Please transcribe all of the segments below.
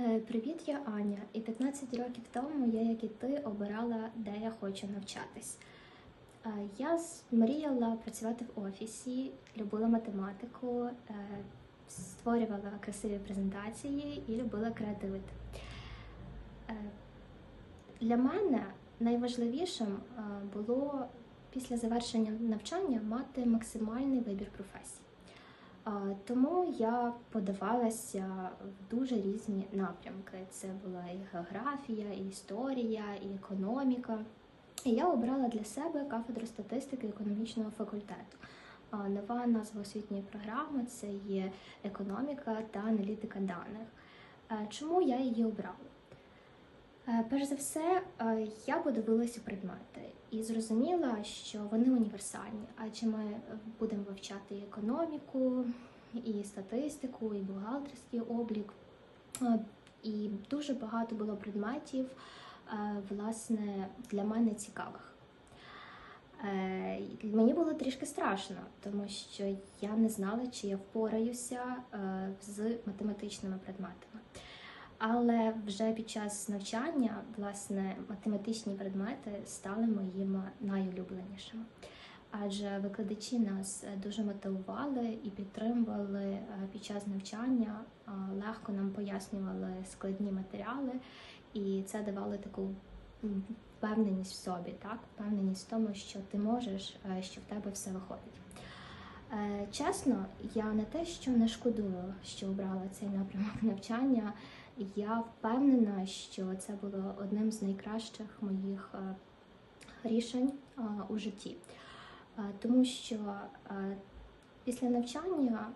Е, Привіт, я Аня, і 15 років тому я, як і ти, обирала, де я хочу навчатись. Е, Я мріяла працювати в офісі, любила математику, е, створювала красиві презентації і любила креативити. Для мене найважливішим було після завершення навчання мати максимальний вибір професій. Тому я подавалася в дуже різні напрямки. Це була і географія, і історія, і економіка. І я обрала для себе кафедру статистики економічного факультету. Нова назва освітньої програми це є економіка та аналітика даних. Е, Чому я її обрала? Е, Перш за все, е, я подивилася предмети і зрозуміла, що вони універсальні, адже ми будемо вивчати і економіку, і статистику, і бухгалтерський облік. Е, І дуже багато було предметів, е, власне, для мене цікавих. Е, Мені було трішки страшно, тому що я не знала, чи я впораюся з математичними предметами. Але вже під час навчання, власне, математичні предмети стали моїми найулюбленішими. Адже викладачі нас дуже мотивували і підтримували е, під час навчання, легко нам пояснювали складні матеріали, і це давало таку впевненість в собі, так? впевненість в тому, що ти можеш, е, що в тебе все виходить. Е, Чесно, я не те, що не шкодую, що обрала цей напрямок навчання. Я впевнена, що це було одним з найкращих моїх е, рішень е, у житті, Е, тому що після навчання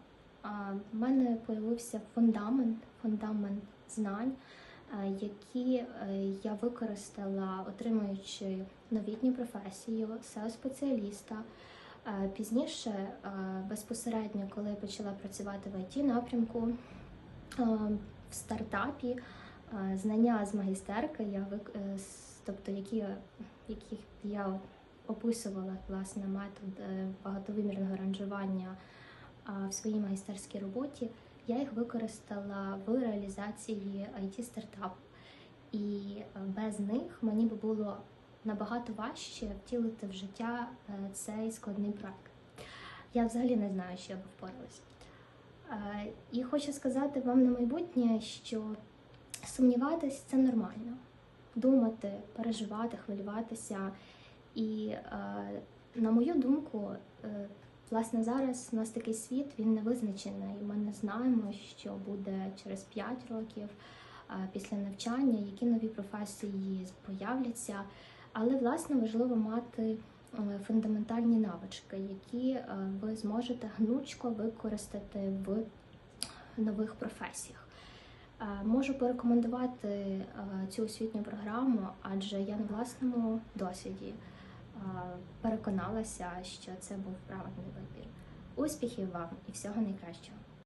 в мене появився фундамент, фундамент знань, які я використала, отримуючи новітню професію SEO-спеціаліста. Е, Пізніше, безпосередньо, коли я почала працювати в it напрямку, в стартапі е, знання з магістерки, я е, тобто які, яких я описувала власне метод е, багатовимірного ранжування в своїй магістерській роботі, я їх використала в реалізації it стартапу. І без них мені би було набагато важче втілити в життя цей складний проект. Я взагалі не знаю, що я б впоралась. І хочу сказати вам на майбутнє, що сумніватись це нормально. Думати, переживати, хвилюватися. І, на мою думку, е, власне, зараз у нас такий світ, він не визначений. Ми не знаємо, що буде через 5 років після навчання, які нові професії появляться. Але, власне, важливо мати фундаментальні навички, які е, ви зможете гнучко використати в нових професіях. Е, Можу порекомендувати е, цю освітню програму, адже я на власному досвіді е, переконалася, що це був правильний вибір. Успіхів вам і всього найкращого!